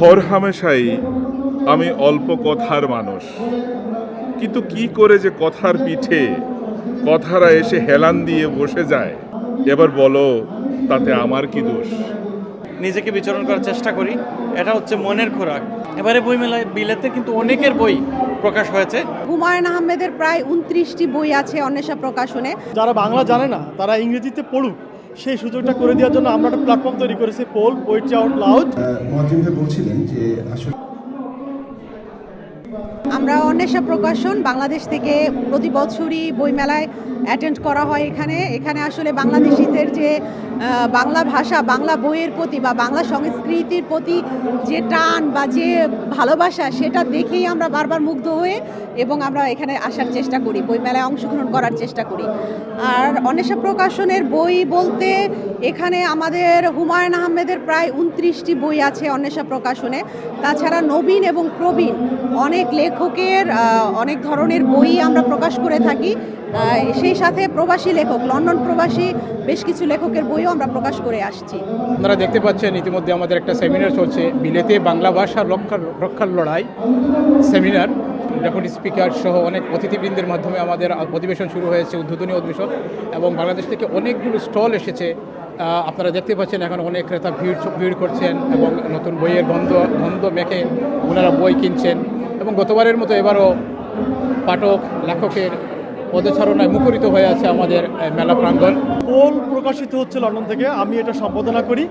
হর হামেশাই আমি অল্প কথার মানুষ। কিন্তু কি করে যে কথার পিঠে কথারা এসে হেলান দিয়ে বসে যায় এবার বলো তাতে আমার কি দোষ? নিজেকে বিচরণ করার চেষ্টা করি এটা হচ্ছে মনের খোরাক। এবারে বই মেলায় বিলেতে কিন্তু অনেকের বই প্রকাশ হয়েছে। হুমায়ুন আহমেদের প্রায় উনত্রিশটি বই আছে অন্বেষা প্রকাশনে। যারা বাংলা জানে না তারা ইংরেজিতে পড়ুক। সেই সুযোগটা করে দেওয়ার জন্য আমরা একটা প্ল্যাটফর্ম তৈরি করেছি pole wait out loud Mahajim ভাই বলছিলেন যে আসলে আমরা অন্বেষা প্রকাশন বাংলাদেশ থেকে প্রতি বছরই বইমেলায় অ্যাটেন্ড করা হয় এখানে। এখানে আসলে বাংলাদেশিদের যে বাংলা ভাষা, বাংলা বইয়ের প্রতি বা বাংলা সংস্কৃতির প্রতি যে টান বা যে ভালোবাসা, সেটা দেখেই আমরা বারবার মুগ্ধ হয়ে এবং আমরা এখানে আসার চেষ্টা করি, বইমেলায় অংশগ্রহণ করার চেষ্টা করি। আর অন্বেষা প্রকাশনের বই বলতে এখানে আমাদের হুমায়ুন আহমেদের প্রায় উনত্রিশটি বই আছে অন্বেষা প্রকাশনে। তাছাড়া নবীন এবং প্রবীণ অনেক লেখকের অনেক ধরনের বই আমরা প্রকাশ করে থাকি। সেই সাথে প্রবাসী লেখক, লন্ডন প্রবাসী, বেশ কিছু লেখকের বইও আমরা প্রকাশ করে আসছি। আপনারা দেখতে পাচ্ছেন, ইতিমধ্যে আমাদের একটা সেমিনার চলছে, বিলেতে বাংলা ভাষা রক্ষার রক্ষার লড়াই সেমিনার। ডেপুটি স্পিকার সহ অনেক অতিথিবৃন্দের মাধ্যমে আমাদের অধিবেশন শুরু হয়েছে, উদ্বোধনী অধিবেশন এবং বাংলাদেশ থেকে অনেকগুলো স্টল এসেছে। আপনারা দেখতে পাচ্ছেন এখন অনেক ক্রেতা ভিড় ভিড় করছেন এবং নতুন বইয়ের গন্ধ গন্ধ মেখে ওনারা বই কিনছেন। এবং গতবারের মতো এবারও পাঠক, লেখকের পদচারণায় মুখরিত হয়ে আছে আমাদের মেলা প্রাঙ্গণ। পোল প্রকাশিত হচ্ছে লন্ডন থেকে। আমি এটা সম্পাদনা করি।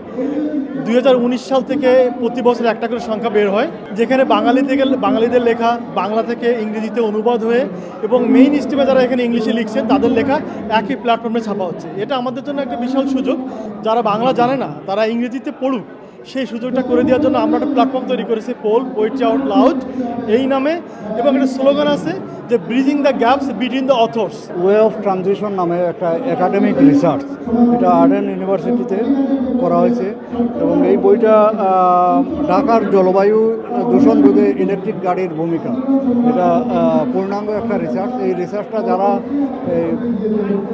দুই হাজার উনিশ সাল থেকে প্রতি বছর একটা করে সংখ্যা বের হয়, যেখানে বাঙালি থেকে বাঙালিদের লেখা বাংলা থেকে ইংরেজিতে অনুবাদ হয়ে এবং মেইন স্ট্রিমে যারা এখানে ইংলিশে লিখছেন, তাদের লেখা একই প্ল্যাটফর্মে ছাপা হচ্ছে। এটা আমাদের জন্য একটা বিশাল সুযোগ। যারা বাংলা জানে না, তারা ইংরেজিতে পড়ুক। সেই সুযোগটা করে দেওয়ার জন্য আমরা একটা প্ল্যাটফর্ম তৈরি করেছি পোল পোয়েট্রি আউট লাউড এই নামে। এবং একটা স্লোগান আছে যে bridging the gaps between the authors way of transition নামে একটা একাডেমিক রিসার্চ এটা আর্ডেন ইউনিভার্সিটিতে করা হয়েছে। এবং এই বইটা ঢাকার জলবায়ু দূষণ রোধে ইলেকট্রিক গাড়ির ভূমিকা। এটা পূর্ণাঙ্গ একটা রিসার্চ এই রিসার্চটা যারা এই,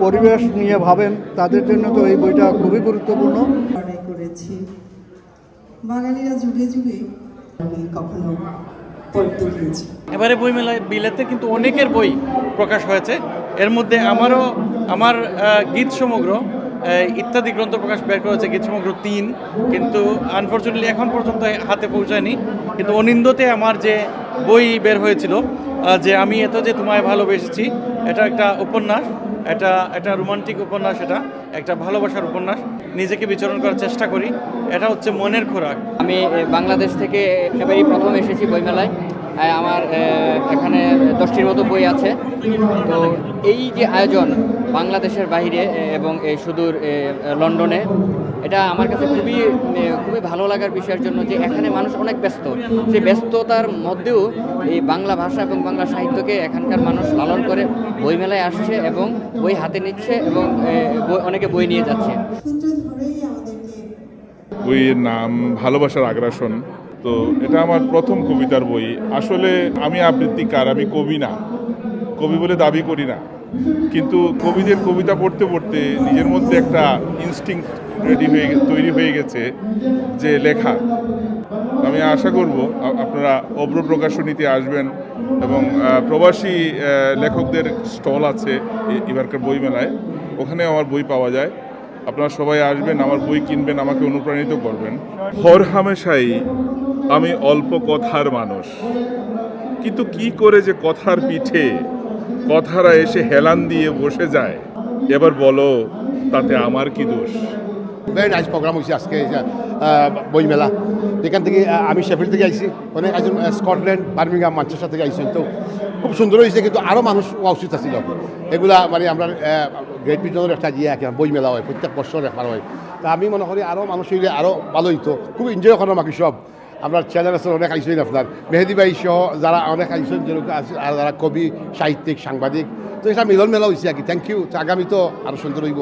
পরিবেশ নিয়ে ভাবেন তাদের জন্য তো এই বইটা খুবই গুরুত্বপূর্ণ। করেছি। বাঙালিরা যুগে যুগে আমি কখনো পড়তে গিয়েছি। এবারে কিন্তু অনেকের বই প্রকাশ হয়েছে। এর মধ্যে আমারও, আমার গীত সমগ্র ইত্যাদি গ্রন্থ প্রকাশ বের করেছে গীত সমগ্র তিন। কিন্তু আনফর্চুনেটলি এখন পর্যন্ত হাতে পৌঁছায়নি। কিন্তু অনিন্দতে আমার যে বই বের হয়েছিল যে আমি এত যে তোমায় ভালোবেসেছি, এটা একটা উপন্যাস। এটা এটা রোমান্টিক উপন্যাস এটা, একটা ভালোবাসার উপন্যাস। নিজেকে বিচরণ করার চেষ্টা করি। এটা হচ্ছে মনের খোরাক। আমি বাংলাদেশ থেকে একেবারেই প্রথম এসেছি বইমেলায়। আমার এখানে দশটির মতো বই আছে। তো এই যে আয়োজন বাংলাদেশের বাইরে এবং এই সুদূর লন্ডনে। এটা আমার কাছে খুবই খুবই ভালো লাগার বিষয়ের জন্য যে এখানে মানুষ অনেক ব্যস্ত। সেই ব্যস্ততার মধ্যেও এই বাংলা ভাষা এবং বাংলা সাহিত্যকে এখানকার মানুষ লালন করে বইমেলায় আসছে এবং বই হাতে নিচ্ছে এবং বই- অনেকে বই নিয়ে যাচ্ছে। বইয়ের নাম ভালোবাসার আগ্রাসন। তো এটা আমার প্রথম কবিতার বই। আসলে আমি আবৃত্তিকার, আমি কবি না। কবি বলে দাবি করি না। কিন্তু কবিদের কবিতা পড়তে পড়তে নিজের মধ্যে একটা ইনস্টিং রেডি হয়ে তৈরি হয়ে গেছে যে লেখা। আমি আশা করব আপনারা অব্র প্রকাশনীতে আসবেন এবং প্রবাসী লেখকদের স্টল আছে এবারকার বইমেলায়। ওখানে আমার বই পাওয়া যায়। আপনারা সবাই আসবেন, আমার বই কিনবেন, আমাকে অনুপ্রাণিত করবেন। হর হামেশাই আমি অল্প কথার মানুষ। কিন্তু কি করে যে কথার পিঠে কথারা এসে হেলান দিয়ে বসে যায়। এবার বলো, তাতে আমার কি দোষ? ভেরি নাইস প্রোগ্রাম হয়েছে আজকে বইমেলা। যেখান থেকে আমি শেফিল থেকে আইছি। অনেক একজন স্কটল্যান্ড বার্মিংহাম মানচেস্টার থেকে আইছেন তো। খুব সুন্দর হয়েছে কিন্তু আরও মানুষ হওয়া উচিত ছিল এগুলা মানে আমরা গ্রেট ব্রিটেনের একটা ইয়ে একটা বইমেলা হয়, প্রত্যেক বছর একবার হয়। তা আমি মনে করি আরও মানুষ হইলে আরও ভালো হইতো। খুব এনজয় করার বাকি সব। আমরা চ্যানেল আছে অনেক আইসেন আপনার। মেহেদি ভাই সহ যারা অনেক আইসেন যেরকম আছে, আর যারা কবি, সাহিত্যিক, সাংবাদিক, তো এটা মিলন মেলা হয়েছে আর কি। থ্যাংক ইউ আগামী তো আরও সুন্দর হইব।